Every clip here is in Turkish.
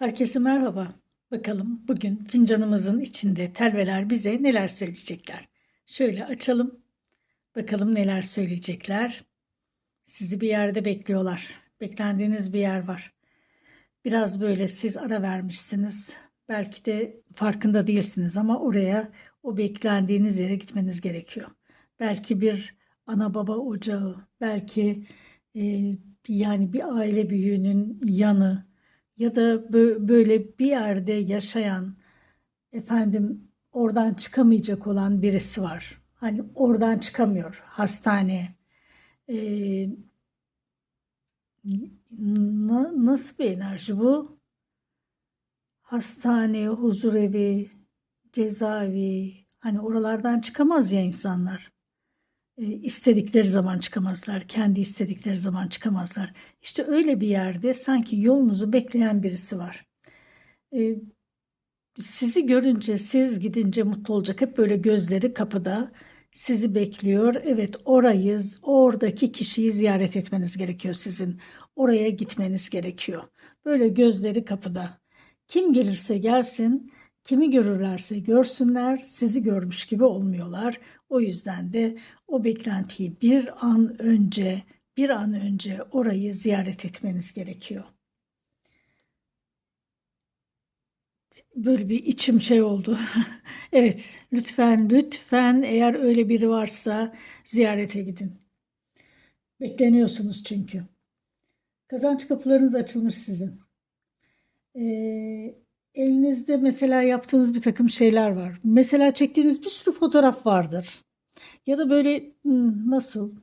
Herkese merhaba. Bakalım bugün fincanımızın içinde telveler bize neler söyleyecekler. Şöyle açalım. Bakalım neler söyleyecekler. Sizi bir yerde bekliyorlar. Beklendiğiniz bir yer var. Biraz böyle siz ara vermişsiniz. Belki de farkında değilsiniz ama oraya o beklendiğiniz yere gitmeniz gerekiyor. Belki bir ana baba ocağı, belki e, yani bir aile büyüğünün yanı, ya da bö- böyle bir yerde yaşayan efendim oradan çıkamayacak olan birisi var. Hani oradan çıkamıyor hastane. Ee, na- nasıl bir enerji bu? Hastane, huzurevi, cezaevi hani oralardan çıkamaz ya insanlar. Ee, istedikleri zaman çıkamazlar, kendi istedikleri zaman çıkamazlar. İşte öyle bir yerde sanki yolunuzu bekleyen birisi var. Ee, sizi görünce, siz gidince mutlu olacak. Hep böyle gözleri kapıda sizi bekliyor. Evet, orayız, oradaki kişiyi ziyaret etmeniz gerekiyor sizin. Oraya gitmeniz gerekiyor. Böyle gözleri kapıda. Kim gelirse gelsin, kimi görürlerse görsünler, sizi görmüş gibi olmuyorlar. O yüzden de o beklentiyi bir an önce, bir an önce orayı ziyaret etmeniz gerekiyor. Böyle bir içim şey oldu. Evet, lütfen lütfen eğer öyle biri varsa ziyarete gidin. Bekleniyorsunuz çünkü. Kazanç kapılarınız açılmış sizin. Ee, elinizde mesela yaptığınız bir takım şeyler var. Mesela çektiğiniz bir sürü fotoğraf vardır. Ya da böyle hmm, nasıl?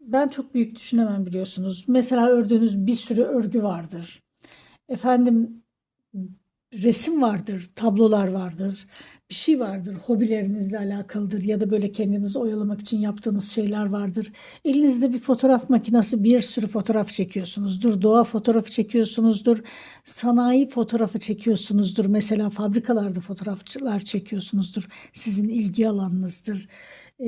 Ben çok büyük düşünemem biliyorsunuz. Mesela ördüğünüz bir sürü örgü vardır. Efendim resim vardır, tablolar vardır, bir şey vardır, hobilerinizle alakalıdır ya da böyle kendinizi oyalamak için yaptığınız şeyler vardır. Elinizde bir fotoğraf makinesi bir sürü fotoğraf çekiyorsunuzdur, doğa fotoğrafı çekiyorsunuzdur, sanayi fotoğrafı çekiyorsunuzdur, mesela fabrikalarda fotoğrafçılar çekiyorsunuzdur, sizin ilgi alanınızdır. Ee,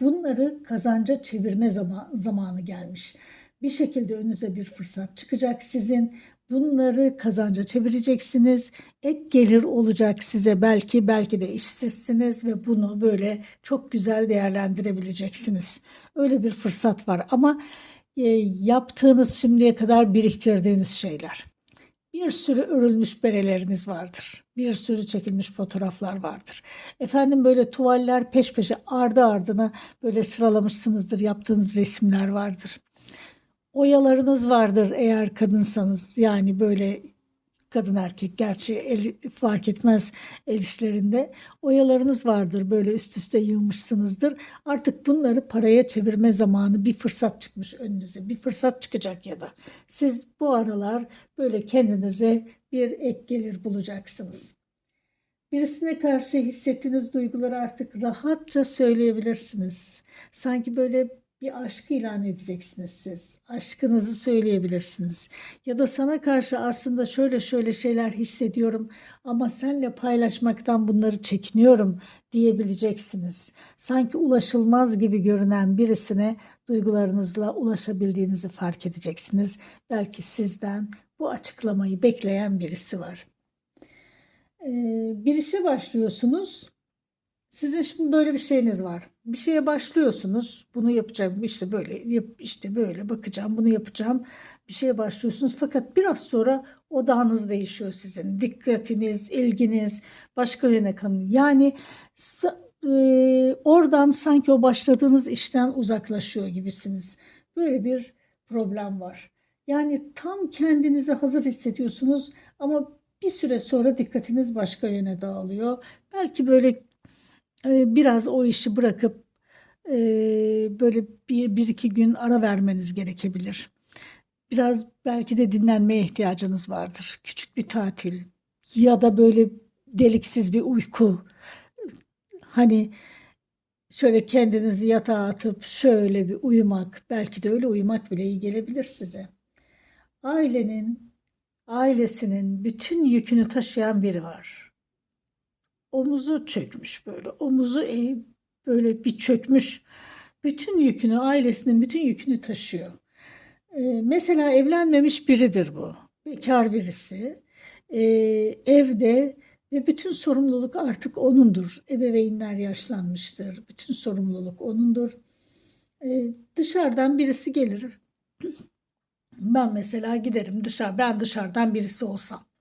bunları kazanca çevirme zaman, zamanı gelmiş. Bir şekilde önünüze bir fırsat çıkacak sizin. Bunları kazanca çevireceksiniz. Ek gelir olacak size belki belki de işsizsiniz ve bunu böyle çok güzel değerlendirebileceksiniz. Öyle bir fırsat var ama e, yaptığınız şimdiye kadar biriktirdiğiniz şeyler. Bir sürü örülmüş bereleriniz vardır. Bir sürü çekilmiş fotoğraflar vardır. Efendim böyle tuvaller peş peşe ardı ardına böyle sıralamışsınızdır. Yaptığınız resimler vardır. Oyalarınız vardır eğer kadınsanız. Yani böyle kadın erkek gerçi el, fark etmez el işlerinde. Oyalarınız vardır böyle üst üste yığmışsınızdır. Artık bunları paraya çevirme zamanı bir fırsat çıkmış önünüze. Bir fırsat çıkacak ya da. Siz bu aralar böyle kendinize bir ek gelir bulacaksınız. Birisine karşı hissettiğiniz duyguları artık rahatça söyleyebilirsiniz. Sanki böyle bir aşk ilan edeceksiniz siz. Aşkınızı söyleyebilirsiniz. Ya da sana karşı aslında şöyle şöyle şeyler hissediyorum ama senle paylaşmaktan bunları çekiniyorum diyebileceksiniz. Sanki ulaşılmaz gibi görünen birisine duygularınızla ulaşabildiğinizi fark edeceksiniz. Belki sizden bu açıklamayı bekleyen birisi var. Ee, bir işe başlıyorsunuz. Sizin şimdi böyle bir şeyiniz var. Bir şeye başlıyorsunuz. Bunu yapacağım. işte böyle yap, işte böyle bakacağım. Bunu yapacağım. Bir şeye başlıyorsunuz. Fakat biraz sonra odağınız değişiyor sizin. Dikkatiniz, ilginiz başka yöne kanıyor. Yani e, oradan sanki o başladığınız işten uzaklaşıyor gibisiniz. Böyle bir problem var. Yani tam kendinizi hazır hissediyorsunuz ama bir süre sonra dikkatiniz başka yöne dağılıyor. Belki böyle e, biraz o işi bırakıp e, böyle bir, bir iki gün ara vermeniz gerekebilir. Biraz belki de dinlenmeye ihtiyacınız vardır. Küçük bir tatil ya da böyle deliksiz bir uyku. Hani şöyle kendinizi yatağa atıp şöyle bir uyumak, belki de öyle uyumak bile iyi gelebilir size. Ailenin, ailesinin bütün yükünü taşıyan biri var. Omuzu çökmüş böyle, omuzu eğip böyle bir çökmüş. Bütün yükünü, ailesinin bütün yükünü taşıyor. Ee, mesela evlenmemiş biridir bu. Bekar birisi. e, evde ve bütün sorumluluk artık onundur. Ebeveynler yaşlanmıştır. Bütün sorumluluk onundur. E, dışarıdan birisi gelir. Ben mesela giderim dışarı. Ben dışarıdan birisi olsam.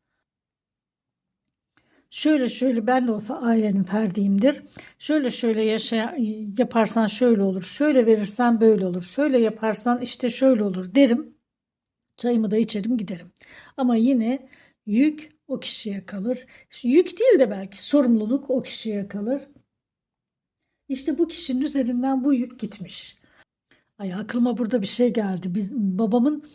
Şöyle şöyle ben de o ailenin ferdiyimdir. Şöyle şöyle yaşa yaparsan şöyle olur. Şöyle verirsen böyle olur. Şöyle yaparsan işte şöyle olur derim. Çayımı da içerim giderim. Ama yine yük o kişiye kalır. Yük değil de belki sorumluluk o kişiye kalır. İşte bu kişinin üzerinden bu yük gitmiş. Ay aklıma burada bir şey geldi. Biz babamın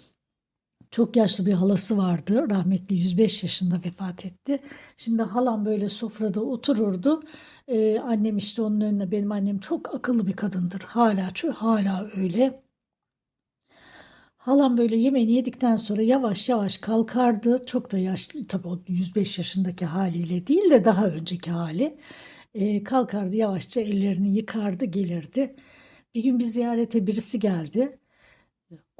çok yaşlı bir halası vardı. Rahmetli 105 yaşında vefat etti. Şimdi halam böyle sofrada otururdu. Ee, annem işte onun önüne benim annem çok akıllı bir kadındır. Hala hala öyle. Halam böyle yemeğini yedikten sonra yavaş yavaş kalkardı. Çok da yaşlı tabii o 105 yaşındaki haliyle değil de daha önceki hali. Ee, kalkardı yavaşça ellerini yıkardı gelirdi. Bir gün bir ziyarete birisi geldi.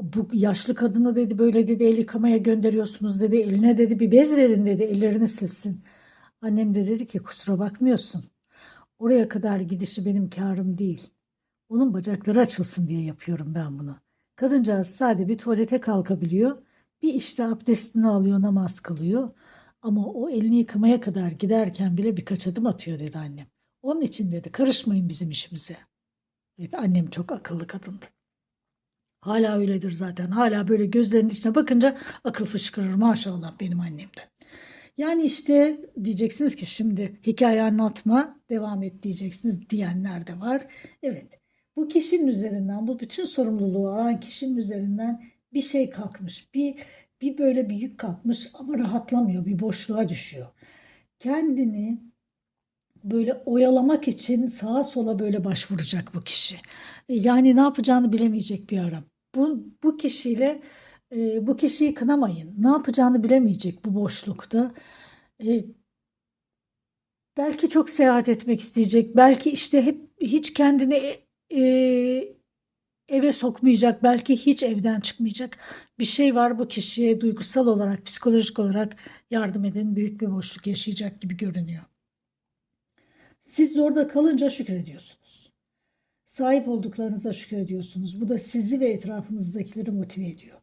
Bu yaşlı kadını dedi böyle dedi el yıkamaya gönderiyorsunuz dedi. Eline dedi bir bez verin dedi ellerini silsin. Annem de dedi ki kusura bakmıyorsun. Oraya kadar gidişi benim karım değil. Onun bacakları açılsın diye yapıyorum ben bunu. Kadıncağız sade bir tuvalete kalkabiliyor. Bir işte abdestini alıyor, namaz kılıyor. Ama o elini yıkamaya kadar giderken bile birkaç adım atıyor dedi annem. Onun için dedi karışmayın bizim işimize. Evet annem çok akıllı kadındı. Hala öyledir zaten. Hala böyle gözlerinin içine bakınca akıl fışkırır maşallah benim annemde. Yani işte diyeceksiniz ki şimdi hikaye anlatma devam et diyeceksiniz diyenler de var. Evet bu kişinin üzerinden bu bütün sorumluluğu alan kişinin üzerinden bir şey kalkmış. Bir, bir böyle bir yük kalkmış ama rahatlamıyor bir boşluğa düşüyor. Kendini böyle oyalamak için sağa sola böyle başvuracak bu kişi. E, Yani ne yapacağını bilemeyecek bir ara. Bu, bu kişiyle e, bu kişiyi kınamayın. Ne yapacağını bilemeyecek bu boşlukta. E, belki çok seyahat etmek isteyecek. Belki işte hep hiç kendini e, e, eve sokmayacak. Belki hiç evden çıkmayacak. Bir şey var bu kişiye duygusal olarak, psikolojik olarak yardım edin. Büyük bir boşluk yaşayacak gibi görünüyor. Siz orada kalınca şükrediyorsunuz. Sahip olduklarınıza şükrediyorsunuz. Bu da sizi ve etrafınızdakileri motive ediyor.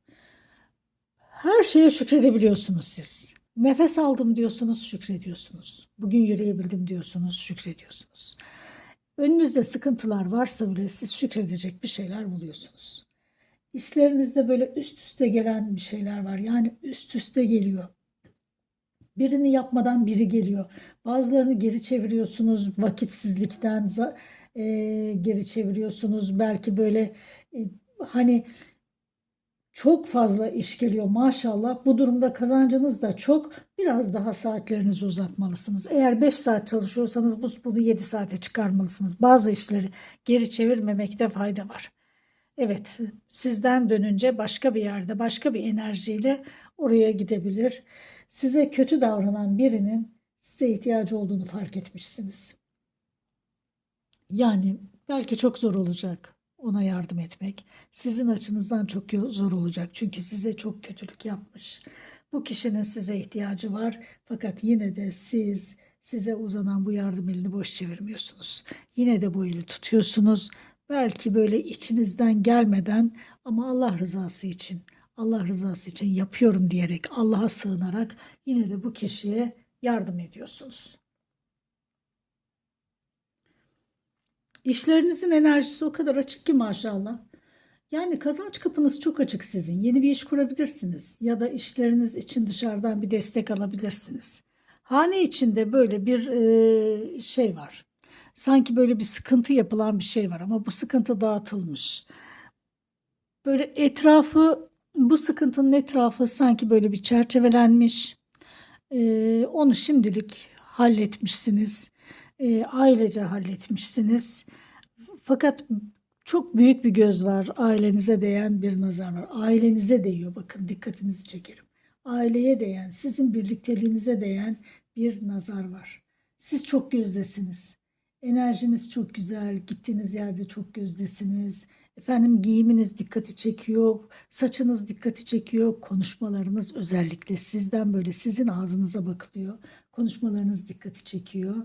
Her şeye şükredebiliyorsunuz siz. Nefes aldım diyorsunuz, şükrediyorsunuz. Bugün yürüyebildim diyorsunuz, şükrediyorsunuz. Önünüzde sıkıntılar varsa bile siz şükredecek bir şeyler buluyorsunuz. İşlerinizde böyle üst üste gelen bir şeyler var. Yani üst üste geliyor. Birini yapmadan biri geliyor. Bazılarını geri çeviriyorsunuz vakitsizlikten e, geri çeviriyorsunuz. Belki böyle e, hani çok fazla iş geliyor maşallah. Bu durumda kazancınız da çok. Biraz daha saatlerinizi uzatmalısınız. Eğer 5 saat çalışıyorsanız bu- bunu 7 saate çıkarmalısınız. Bazı işleri geri çevirmemekte fayda var. Evet, sizden dönünce başka bir yerde, başka bir enerjiyle oraya gidebilir. Size kötü davranan birinin size ihtiyacı olduğunu fark etmişsiniz. Yani belki çok zor olacak ona yardım etmek. Sizin açınızdan çok zor olacak çünkü size çok kötülük yapmış. Bu kişinin size ihtiyacı var fakat yine de siz size uzanan bu yardım elini boş çevirmiyorsunuz. Yine de bu eli tutuyorsunuz. Belki böyle içinizden gelmeden ama Allah rızası için, Allah rızası için yapıyorum diyerek, Allah'a sığınarak yine de bu kişiye yardım ediyorsunuz. İşlerinizin enerjisi o kadar açık ki maşallah. Yani kazanç kapınız çok açık sizin. Yeni bir iş kurabilirsiniz ya da işleriniz için dışarıdan bir destek alabilirsiniz. Hane içinde böyle bir e, şey var. Sanki böyle bir sıkıntı yapılan bir şey var ama bu sıkıntı dağıtılmış. Böyle etrafı bu sıkıntının etrafı sanki böyle bir çerçevelenmiş. Ee, onu şimdilik halletmişsiniz. Ee, ailece halletmişsiniz. Fakat çok büyük bir göz var. Ailenize değen bir nazar var. Ailenize değiyor bakın dikkatinizi çekerim. Aileye değen, sizin birlikteliğinize değen bir nazar var. Siz çok gözdesiniz. Enerjiniz çok güzel. Gittiğiniz yerde çok gözdesiniz. Efendim giyiminiz dikkati çekiyor, saçınız dikkati çekiyor, konuşmalarınız özellikle sizden böyle sizin ağzınıza bakılıyor. Konuşmalarınız dikkati çekiyor.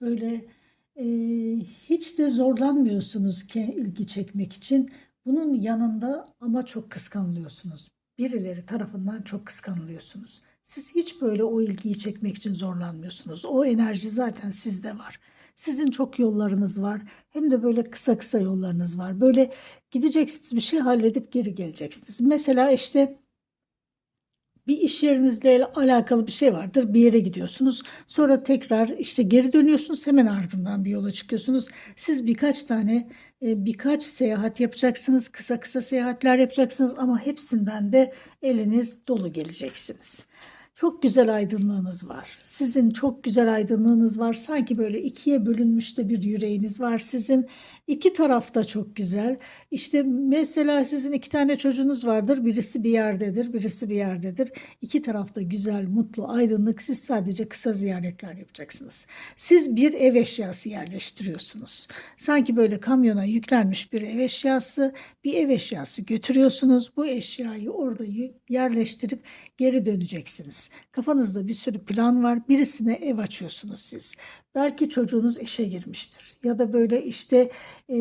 Böyle e, hiç de zorlanmıyorsunuz ki ilgi çekmek için. Bunun yanında ama çok kıskanılıyorsunuz. Birileri tarafından çok kıskanılıyorsunuz. Siz hiç böyle o ilgiyi çekmek için zorlanmıyorsunuz. O enerji zaten sizde var. Sizin çok yollarınız var. Hem de böyle kısa kısa yollarınız var. Böyle gideceksiniz bir şey halledip geri geleceksiniz. Mesela işte bir iş yerinizle alakalı bir şey vardır. Bir yere gidiyorsunuz. Sonra tekrar işte geri dönüyorsunuz. Hemen ardından bir yola çıkıyorsunuz. Siz birkaç tane e, birkaç seyahat yapacaksınız. Kısa kısa seyahatler yapacaksınız ama hepsinden de eliniz dolu geleceksiniz. Çok güzel aydınlığınız var. Sizin çok güzel aydınlığınız var. Sanki böyle ikiye bölünmüş de bir yüreğiniz var sizin. İki tarafta çok güzel. İşte mesela sizin iki tane çocuğunuz vardır. Birisi bir yerdedir, birisi bir yerdedir. İki tarafta güzel, mutlu, aydınlık. Siz sadece kısa ziyaretler yapacaksınız. Siz bir ev eşyası yerleştiriyorsunuz. Sanki böyle kamyona yüklenmiş bir ev eşyası, bir ev eşyası götürüyorsunuz. Bu eşyayı orada yerleştirip geri döneceksiniz. Kafanızda bir sürü plan var. Birisine ev açıyorsunuz siz. Belki çocuğunuz işe girmiştir. Ya da böyle işte e,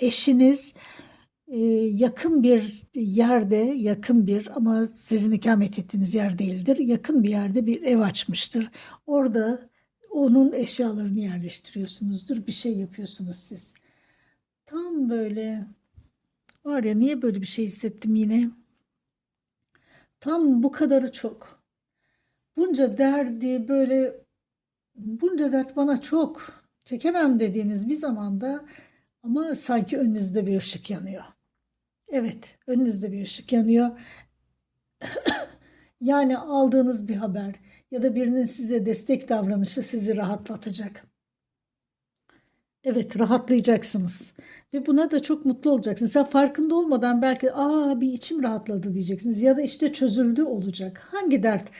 eşiniz e, yakın bir yerde, yakın bir ama sizin ikamet ettiğiniz yer değildir. Yakın bir yerde bir ev açmıştır. Orada onun eşyalarını yerleştiriyorsunuzdur. Bir şey yapıyorsunuz siz. Tam böyle var ya niye böyle bir şey hissettim yine? Tam bu kadarı çok. Bunca derdi böyle bunca dert bana çok çekemem dediğiniz bir zamanda ama sanki önünüzde bir ışık yanıyor. Evet, önünüzde bir ışık yanıyor. Yani aldığınız bir haber ya da birinin size destek davranışı sizi rahatlatacak. Evet, rahatlayacaksınız. Ve buna da çok mutlu olacaksınız. Sen farkında olmadan belki aa bir içim rahatladı diyeceksiniz. Ya da işte çözüldü olacak. Hangi dert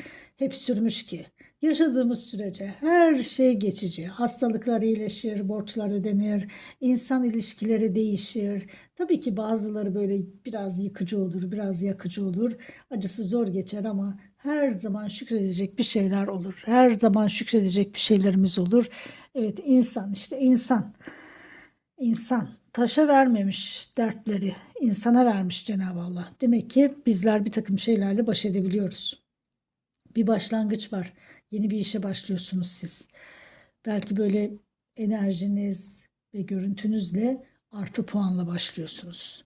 hep sürmüş ki? Yaşadığımız sürece her şey geçici. Hastalıklar iyileşir, borçlar ödenir, insan ilişkileri değişir. Tabii ki bazıları böyle biraz yıkıcı olur, biraz yakıcı olur. Acısı zor geçer ama her zaman şükredecek bir şeyler olur. Her zaman şükredecek bir şeylerimiz olur. Evet insan işte insan. İnsan taşa vermemiş dertleri insana vermiş Cenab-ı Allah. Demek ki bizler bir takım şeylerle baş edebiliyoruz. Bir başlangıç var. Yeni bir işe başlıyorsunuz siz. Belki böyle enerjiniz ve görüntünüzle artı puanla başlıyorsunuz.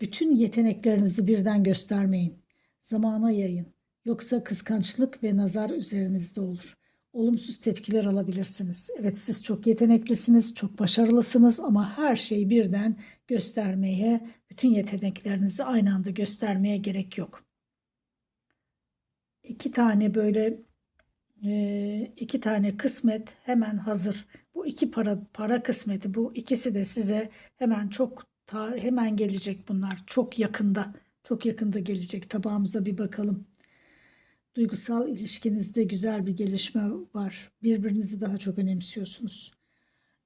Bütün yeteneklerinizi birden göstermeyin. Zamana yayın. Yoksa kıskançlık ve nazar üzerinizde olur. Olumsuz tepkiler alabilirsiniz. Evet siz çok yeteneklisiniz, çok başarılısınız ama her şeyi birden göstermeye, bütün yeteneklerinizi aynı anda göstermeye gerek yok. İki tane böyle e, iki tane kısmet hemen hazır. Bu iki para para kısmeti bu ikisi de size hemen çok ta, hemen gelecek bunlar. Çok yakında. Çok yakında gelecek. Tabağımıza bir bakalım. Duygusal ilişkinizde güzel bir gelişme var. Birbirinizi daha çok önemsiyorsunuz.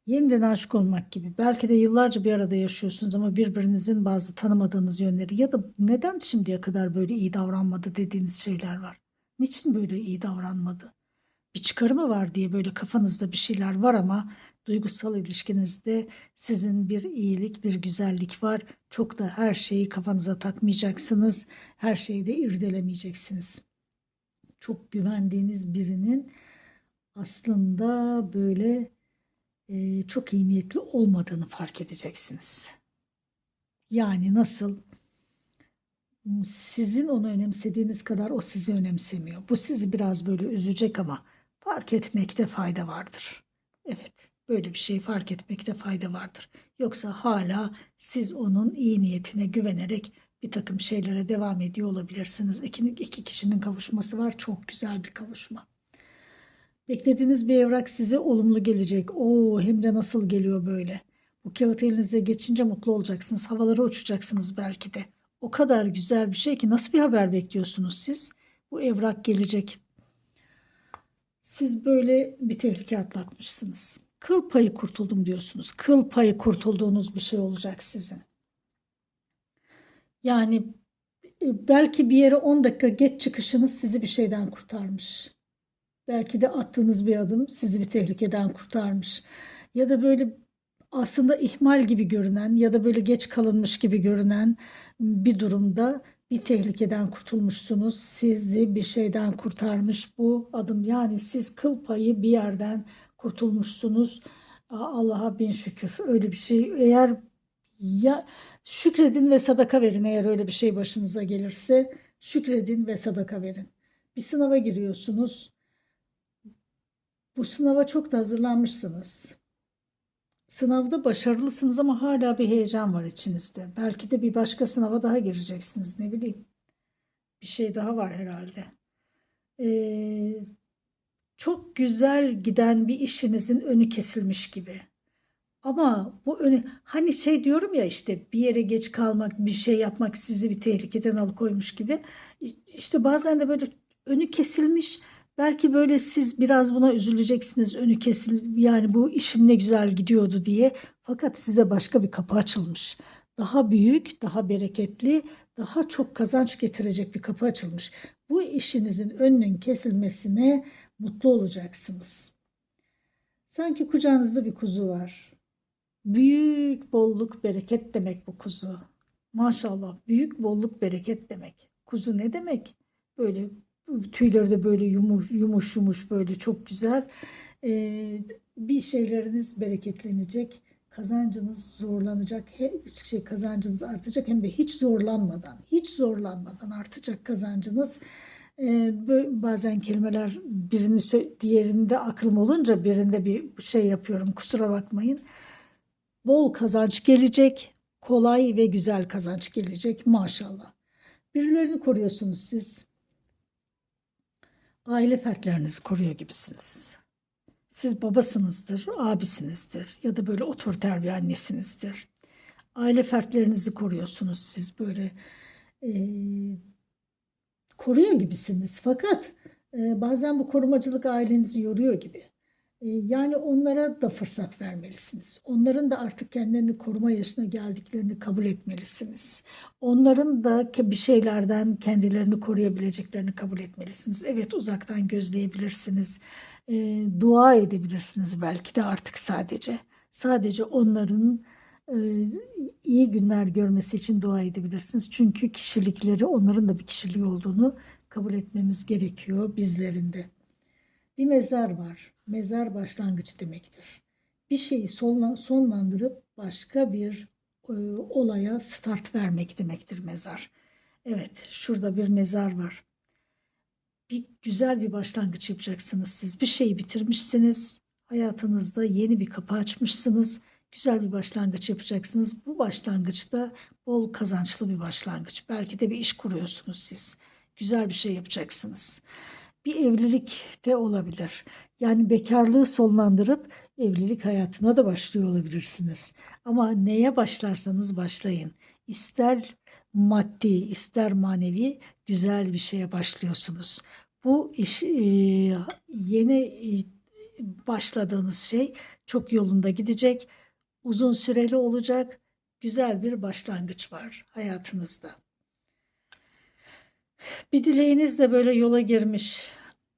Yeniden aşık olmak gibi. Belki de yıllarca bir arada yaşıyorsunuz ama birbirinizin bazı tanımadığınız yönleri ya da neden şimdiye kadar böyle iyi davranmadı dediğiniz şeyler var. Niçin böyle iyi davranmadı? Bir çıkarı mı var diye böyle kafanızda bir şeyler var ama duygusal ilişkinizde sizin bir iyilik, bir güzellik var. Çok da her şeyi kafanıza takmayacaksınız. Her şeyi de irdelemeyeceksiniz. Çok güvendiğiniz birinin aslında böyle e, çok iyi niyetli olmadığını fark edeceksiniz. Yani nasıl? Sizin onu önemsediğiniz kadar o sizi önemsemiyor. Bu sizi biraz böyle üzecek ama fark etmekte fayda vardır. Evet, böyle bir şey fark etmekte fayda vardır. Yoksa hala siz onun iyi niyetine güvenerek bir takım şeylere devam ediyor olabilirsiniz. İki, iki kişinin kavuşması var. Çok güzel bir kavuşma. Beklediğiniz bir evrak size olumlu gelecek. Oo hem de nasıl geliyor böyle. Bu kağıt elinize geçince mutlu olacaksınız. Havalara uçacaksınız belki de. O kadar güzel bir şey ki nasıl bir haber bekliyorsunuz siz? Bu evrak gelecek. Siz böyle bir tehlike atlatmışsınız. Kıl payı kurtuldum diyorsunuz. Kıl payı kurtulduğunuz bir şey olacak sizin. Yani e, belki bir yere 10 dakika geç çıkışınız sizi bir şeyden kurtarmış. Belki de attığınız bir adım sizi bir tehlikeden kurtarmış. Ya da böyle aslında ihmal gibi görünen ya da böyle geç kalınmış gibi görünen bir durumda bir tehlikeden kurtulmuşsunuz. Sizi bir şeyden kurtarmış bu adım. Yani siz kıl payı bir yerden kurtulmuşsunuz. Allah'a bin şükür. Öyle bir şey eğer ya şükredin ve sadaka verin eğer öyle bir şey başınıza gelirse şükredin ve sadaka verin. Bir sınava giriyorsunuz. Bu sınava çok da hazırlanmışsınız. Sınavda başarılısınız ama hala bir heyecan var içinizde. Belki de bir başka sınava daha gireceksiniz ne bileyim. Bir şey daha var herhalde. Ee, çok güzel giden bir işinizin önü kesilmiş gibi. Ama bu önü hani şey diyorum ya işte bir yere geç kalmak, bir şey yapmak sizi bir tehlikeden alıkoymuş gibi. İşte bazen de böyle önü kesilmiş. Belki böyle siz biraz buna üzüleceksiniz. Önü kesil yani bu işim ne güzel gidiyordu diye. Fakat size başka bir kapı açılmış. Daha büyük, daha bereketli, daha çok kazanç getirecek bir kapı açılmış. Bu işinizin önünün kesilmesine mutlu olacaksınız. Sanki kucağınızda bir kuzu var. Büyük bolluk bereket demek bu kuzu. Maşallah büyük bolluk bereket demek. Kuzu ne demek? Böyle tüyleri de böyle yumuş yumuş yumuş böyle çok güzel. Ee, bir şeyleriniz bereketlenecek. Kazancınız zorlanacak. Her şey kazancınız artacak hem de hiç zorlanmadan, hiç zorlanmadan artacak kazancınız. Ee, bazen kelimeler birini diğerinde aklım olunca birinde bir şey yapıyorum kusura bakmayın. Bol kazanç gelecek, kolay ve güzel kazanç gelecek maşallah. Birilerini koruyorsunuz siz. Aile fertlerinizi koruyor gibisiniz. Siz babasınızdır, abisinizdir ya da böyle otoriter bir annesinizdir. Aile fertlerinizi koruyorsunuz siz böyle eee, koruyor gibisiniz. Fakat e, bazen bu korumacılık ailenizi yoruyor gibi. E, yani onlara da fırsat vermelisiniz. Onların da artık kendilerini koruma yaşına geldiklerini kabul etmelisiniz. Onların da bir şeylerden kendilerini koruyabileceklerini kabul etmelisiniz. Evet uzaktan gözleyebilirsiniz. E, dua edebilirsiniz belki de artık sadece. Sadece onların e, iyi günler görmesi için dua edebilirsiniz. Çünkü kişilikleri onların da bir kişiliği olduğunu kabul etmemiz gerekiyor bizlerin de. Bir mezar var. Mezar başlangıç demektir. Bir şeyi sonla- sonlandırıp başka bir e, olaya start vermek demektir mezar. Evet, şurada bir mezar var. Bir güzel bir başlangıç yapacaksınız siz. Bir şeyi bitirmişsiniz. Hayatınızda yeni bir kapı açmışsınız. Güzel bir başlangıç yapacaksınız. Bu başlangıçta bol kazançlı bir başlangıç. Belki de bir iş kuruyorsunuz siz. Güzel bir şey yapacaksınız. Bir evlilik de olabilir. Yani bekarlığı sonlandırıp evlilik hayatına da başlıyor olabilirsiniz. Ama neye başlarsanız başlayın. İster maddi, ister manevi güzel bir şeye başlıyorsunuz. Bu iş e, yeni e, başladığınız şey çok yolunda gidecek, uzun süreli olacak, güzel bir başlangıç var hayatınızda. Bir dileğiniz de böyle yola girmiş.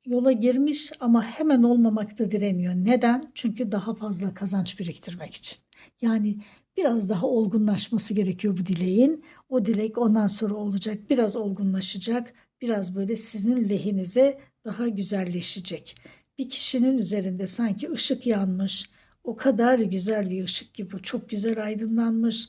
Yola girmiş ama hemen olmamakta direniyor. Neden? Çünkü daha fazla kazanç biriktirmek için. Yani biraz daha olgunlaşması gerekiyor bu dileğin. O dilek ondan sonra olacak. Biraz olgunlaşacak. Biraz böyle sizin lehinize daha güzelleşecek. Bir kişinin üzerinde sanki ışık yanmış. O kadar güzel bir ışık ki bu. Çok güzel aydınlanmış.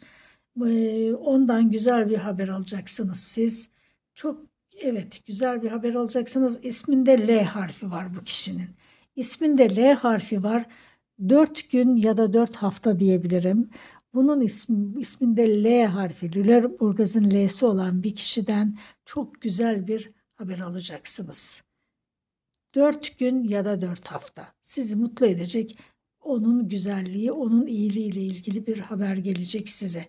Ondan güzel bir haber alacaksınız siz. Çok evet güzel bir haber alacaksınız. İsminde L harfi var bu kişinin. İsminde L harfi var. 4 gün ya da 4 hafta diyebilirim. Bunun ismi, isminde L harfi, Lüleburgaz'ın L'si olan bir kişiden çok güzel bir haber alacaksınız. 4 gün ya da 4 hafta sizi mutlu edecek onun güzelliği, onun iyiliğiyle ilgili bir haber gelecek size.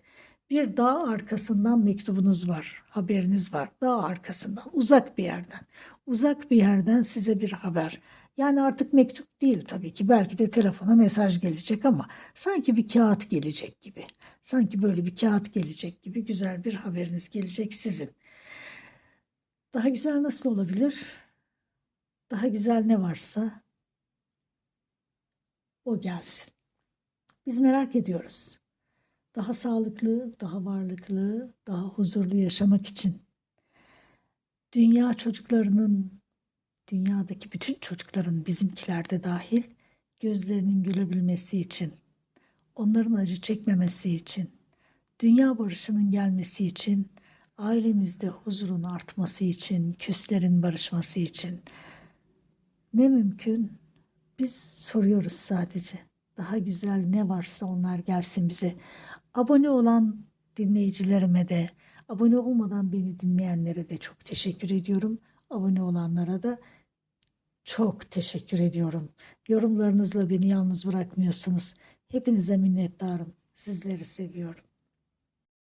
Bir dağ arkasından mektubunuz var, haberiniz var. Dağ arkasından, uzak bir yerden. Uzak bir yerden size bir haber. Yani artık mektup değil tabii ki. Belki de telefona mesaj gelecek ama sanki bir kağıt gelecek gibi. Sanki böyle bir kağıt gelecek gibi güzel bir haberiniz gelecek sizin. Daha güzel nasıl olabilir? Daha güzel ne varsa o gelsin. Biz merak ediyoruz. Daha sağlıklı, daha varlıklı, daha huzurlu yaşamak için dünya çocuklarının, dünyadaki bütün çocukların bizimkiler de dahil gözlerinin gülebilmesi için, onların acı çekmemesi için, dünya barışının gelmesi için, ailemizde huzurun artması için, küslerin barışması için ne mümkün? Biz soruyoruz sadece. Daha güzel ne varsa onlar gelsin bize. Abone olan dinleyicilerime de, abone olmadan beni dinleyenlere de çok teşekkür ediyorum. Abone olanlara da çok teşekkür ediyorum. Yorumlarınızla beni yalnız bırakmıyorsunuz. Hepinize minnettarım. Sizleri seviyorum.